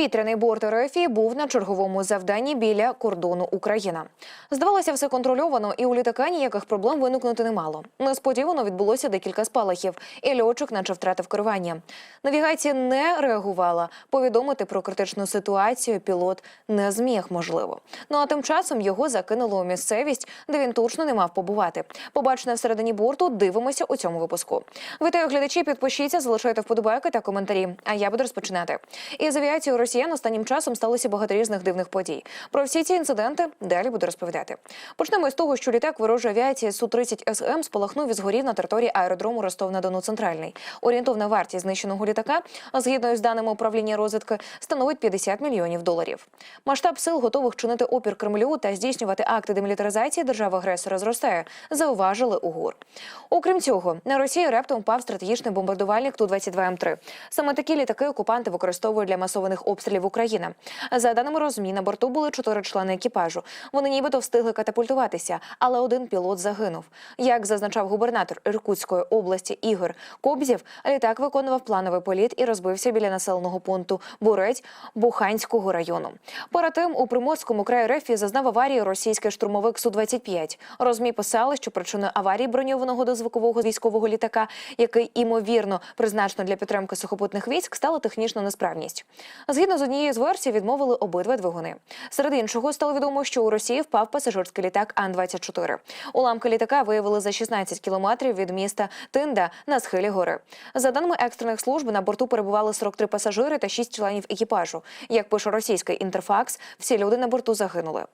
Повітряний борт РФ був на черговому завданні біля кордону Україна. Здавалося, все контрольовано, і у літака ніяких проблем виникнути не мало. Несподівано відбулося декілька спалахів, і льотчик наче втратив керування. Навігація не реагувала. Повідомити про критичну ситуацію пілот не зміг, можливо. Ну а тим часом його закинуло у місцевість, де він точно не мав побувати. Побачене всередині борту. Дивимося у цьому випуску. Вітаю глядачі. Підпишіться, залишайте вподобайки та коментарі. А я буду розпочинати. Із авіацією росіян останнім часом сталося багато різних дивних подій. Про всі ці інциденти далі буду розповідати. Почнемо з того, що літак ворожої авіації су 30 СМ спалахнув і згорів на території аеродрому Ростов на Дону Центральний. Орієнтовна вартість знищеного літака, згідно з даними управління розвідки, становить 50 мільйонів доларів. Масштаб сил готових чинити опір Кремлю та здійснювати акти демілітаризації держави-агресора зростає, зауважили у ГУР. Окрім цього, на Росії раптом впав стратегічний бомбардувальник Ту-22М3. Саме такі літаки окупанти використовують для масованих обстрілів України. За даними розмі, на борту були чотири члени екіпажу. Вони нібито встигли катапультуватися, але один пілот загинув. Як зазначав губернатор Іркутської області Ігор Кобзєв, літак виконував плановий політ і розбився біля населеного пункту Бурець Буханського району. Перед тим у Приморському краї РФ зазнав аварії російський штурмовик Су-25. Розмі писали, що причиною аварії броньованого дозвукового військового літака, який імовірно призначено для підтримки сухопутних військ, стала технічна несправність. Згідно з однією з версій, відмовили обидва двигуни. Серед іншого стало відомо, що у Росії впав пасажирський літак Ан-24. Уламки літака виявили за 16 кілометрів від міста Тинда на схилі гори. За даними екстрених служб, на борту перебували 43 пасажири та 6 членів екіпажу. Як пише російський інтерфакс, всі люди на борту загинули.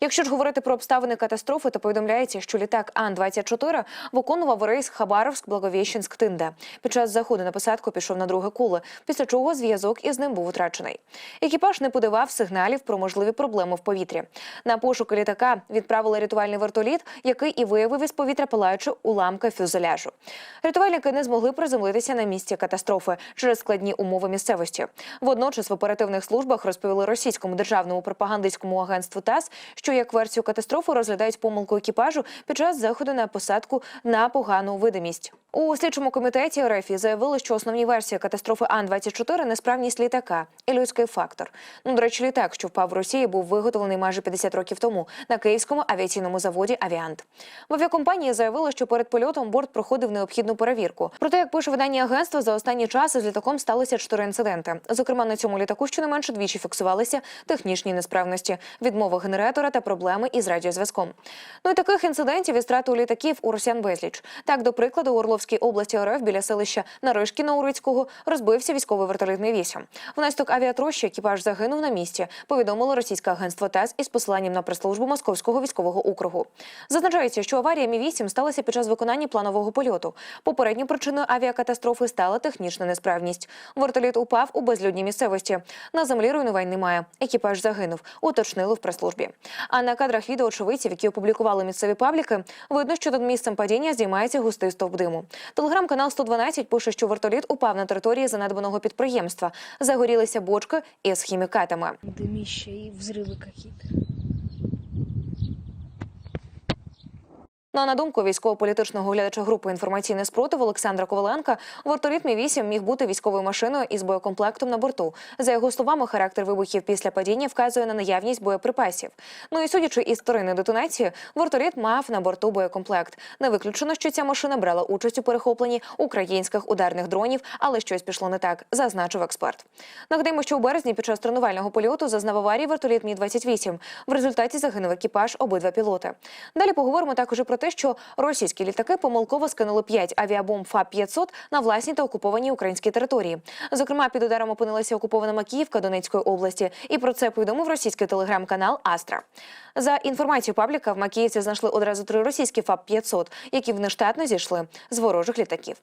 Якщо ж говорити про обставини катастрофи, то повідомляється, що літак Ан-24 виконував рейс Хабаровськ-Благовіщенськ Тинда. Під час заходу на посадку пішов на друге коло, після чого зв'язок із ним був втрачений. Екіпаж не подавав сигналів про можливі проблеми в повітрі. На пошуки літака відправили рятувальний вертоліт, який і виявив із повітря палаючи уламки фюзеляжу. Рятувальники не змогли приземлитися на місці катастрофи через складні умови місцевості. Водночас в оперативних службах розповіли російському державному пропагандистському агентству ТАСС, що як версію катастрофи розглядають помилку екіпажу під час заходу на посадку на погану видимість. У слідчому комітеті РФ заявили, що основні версії катастрофи Ан-24 – несправність літака і людський фактор. Ну, до речі, літак, що впав в Росії, був виготовлений майже 50 років тому на київському авіаційному заводі Авіант. В авіакомпанії заявили, що перед польотом борт проходив необхідну перевірку. Проте, як пише видання агентства, за останні часи з літаком сталося чотири інциденти. Зокрема, на цьому літаку щонайменше двічі фіксувалися технічні несправності, відмова генератора та проблеми із радіозв'язком. Ну і таких інцидентів і страти у літаків у росіян безліч. Так, до прикладу, у Орловській області РФ біля селища Наришкіна Урицького розбився військовий вертолітний вісім. Внаслідок авіатрощі екіпаж загинув на місці. Повідомило російське агентство ТАСС із посиланням на прес-службу Московського військового округу. Зазначається, що аварія Мі 8 сталася під час виконання планового польоту. Попередньою причиною авіакатастрофи стала технічна несправність. Вертоліт упав у безлюдній місцевості. На землі руйнувань немає. Екіпаж загинув. Уточнили в прес-службі. А на кадрах відео очевидців, які опублікували місцеві пабліки, видно, що над місцем падіння здіймається густий стовп диму. Телеграм-канал 112 пише, що вертоліт упав на території занедбаного підприємства. Загорілися бочки із хімікатами. Дымище и взрывы какие-то. Ну а на думку військово-політичного глядача групи інформаційний спротив Олександра Коваленка, вертоліт Мі 8 міг бути військовою машиною із боєкомплектом на борту. За його словами, характер вибухів після падіння вказує на наявність боєприпасів. Ну і судячи із вторинної детонації, вертоліт мав на борту боєкомплект. Не виключено, що ця машина брала участь у перехопленні українських ударних дронів, але щось пішло не так, зазначив експерт. Нагадаємо, що у березні під час тренувального польоту зазнав аварії вертоліт Мі 28 В результаті загинув екіпаж обидва пілоти. Далі поговоримо також про те, що російські літаки помилково скинули 5 авіабомб ФАП-500 на власній та окупованій українській території. Зокрема, під ударом опинилася окупована Макіївка Донецької області. І про це повідомив російський телеграм-канал Астра. За інформацією пабліка, в Макіївці знайшли одразу три російські ФАП-500, які внештатно зійшли з ворожих літаків.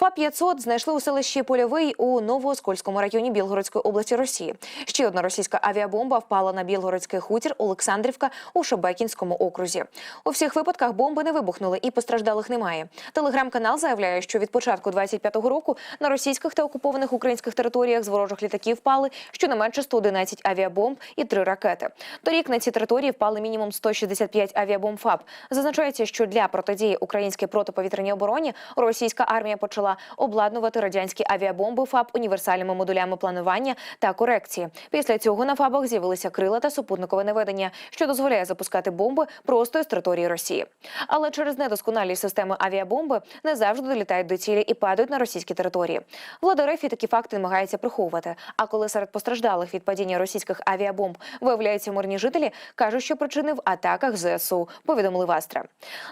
ФАП-500 знайшли у селищі Польовий у Новооскольському районі Білгородської області Росії. Ще одна російська авіабомба впала на Білгородський хутір Олександрівка у Шебекінському окрузі. У всіх випадках бомби бомби не вибухнули і постраждалих немає. Телеграм-канал заявляє, що від початку 25-го року на російських та окупованих українських територіях з ворожих літаків впали щонайменше 111 авіабомб і 3 ракети. Торік на ці території впали мінімум 165 авіабомб ФАБ. Зазначається, що для протидії українській протиповітряній обороні російська армія почала обладнувати радянські авіабомби ФАБ універсальними модулями планування та корекції. Після цього на ФАБах з'явилися крила та супутникове наведення, що дозволяє запускати бомби просто з території Росії. Але через недосконалість системи авіабомби не завжди долітають до цілі і падають на російські території. Влада РФ такі факти намагається приховувати. А коли серед постраждалих від падіння російських авіабомб виявляються мирні жителі, кажуть, що причини в атаках ЗСУ. Повідомили в Астра.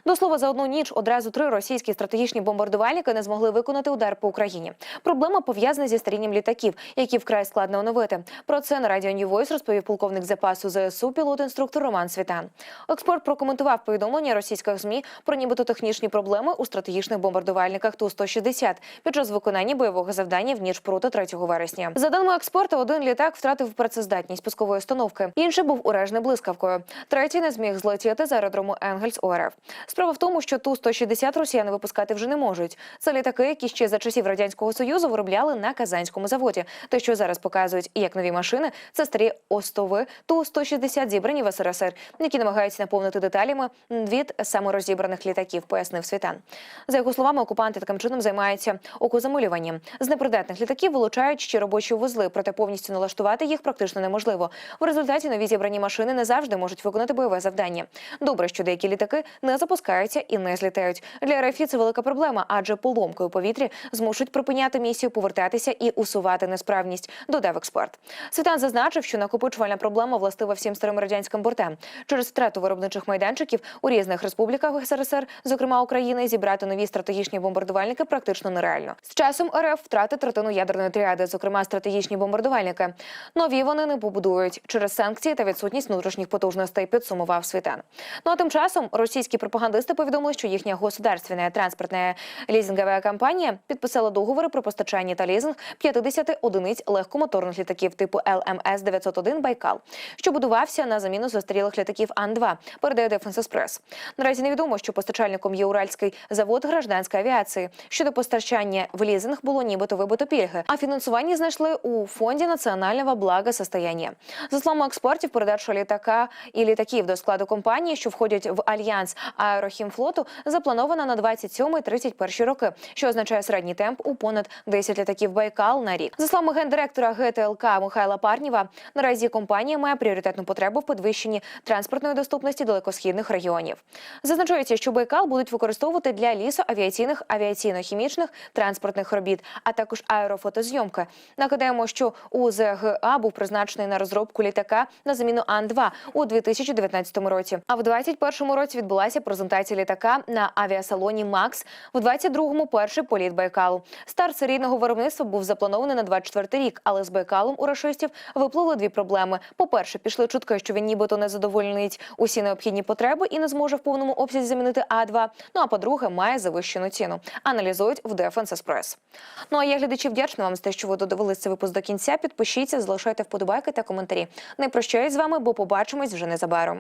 До слова, за одну ніч одразу три російські стратегічні бомбардувальники не змогли виконати удар по Україні. Проблема пов'язана зі старінням літаків, які вкрай складно оновити. Про це на радіо New Voice розповів полковник запасу ЗСУ, пілот-інструктор Роман Світан. Експерт прокоментував повідомлення російських змі про нібито технічні проблеми у стратегічних бомбардувальниках Ту-160 під час виконання бойового завдання в ніч проти 3 вересня. За даними експерта, один літак втратив працездатність пускової установки, інший був уражений блискавкою. Третій не зміг злетіти з аеродрому Енгельс ОРФ. Справа в тому, що Ту-160 росіяни випускати вже не можуть. Це літаки, які ще за часів радянського союзу виробляли на казанському заводі. Те, що зараз показують як нові машини, це старі остови Ту-160 зібрані в СРСР, які намагаються наповнити деталями від саморозібраних літаків, пояснив Світан. За його словами, окупанти таким чином займаються окозамилюванням. З непридатних літаків вилучають ще робочі вузли, проте повністю налаштувати їх практично неможливо. В результаті нові зібрані машини не завжди можуть виконати бойове завдання. Добре, що деякі літаки не запускаються і не злітають. Для РФ це велика проблема, адже поломкою повітрі змушують припиняти місію, повертатися і усувати несправність. Додав експерт. Світан зазначив, що накопичувальна проблема властива всім старим радянським бортам. Через втрату виробничих майданчиків у різних республіках СРСР, зокрема України, зібрати нові стратегічні бомбардувальники практично нереально. З часом РФ втратить третину ядерної тріади, зокрема стратегічні бомбардувальники. Нові вони не побудують через санкції та відсутність внутрішніх потужностей. Підсумував Світан. Ну а тим часом російські пропагандисти повідомили, що їхня государственна транспортна лізингова компанія підписала договори про постачання та лізинг 50 одиниць легкомоторних літаків типу ЛМС 901 Байкал, що будувався на заміну застарілих літаків Ан-2, передає Дефенс Еспрес. Наразі невідомо, що постачальником є Уральський завод гражданської авіації. Щодо постачання в лізинг було нібито вибито пільги, а фінансування знайшли у фонді національного благосостояння. За словами експертів, передача літака і літаків до складу компанії, що входять в альянс аерохімфлоту, запланована на 27-31 роки, що означає середній темп у понад 10 літаків Байкал на рік. За словами гендиректора ГТЛК Михайла Парніва, наразі компанія має пріоритетну потребу в підвищенні транспортної доступності далекосхідних регіонів. Зазначається, що Байкал будуть використовувати для лісоавіаційних, авіаційно-хімічних транспортних робіт, а також аерофотозйомки. Нагадаємо, що УЗГА був призначений на розробку літака на заміну Ан-2 у 2019 році. А в 2021 році відбулася презентація літака на авіасалоні Макс. В 22-му перший політ Байкалу. Старт серійного виробництва був запланований на 24 рік, але з Байкалом у рашистів випливли дві проблеми. По-перше, пішли чутки, що він нібито не задовольнить усі необхідні потреби і не зможе в повному обсязі замінити А-2. Ну а по-друге, має завищену ціну. Аналізують в Defense Express. Ну а я глядачі вдячна вам за те, що ви додивилися цей випуск до кінця. Підпишіться, залишайте вподобайки та коментарі. Не прощаюсь з вами, бо побачимось вже незабаром.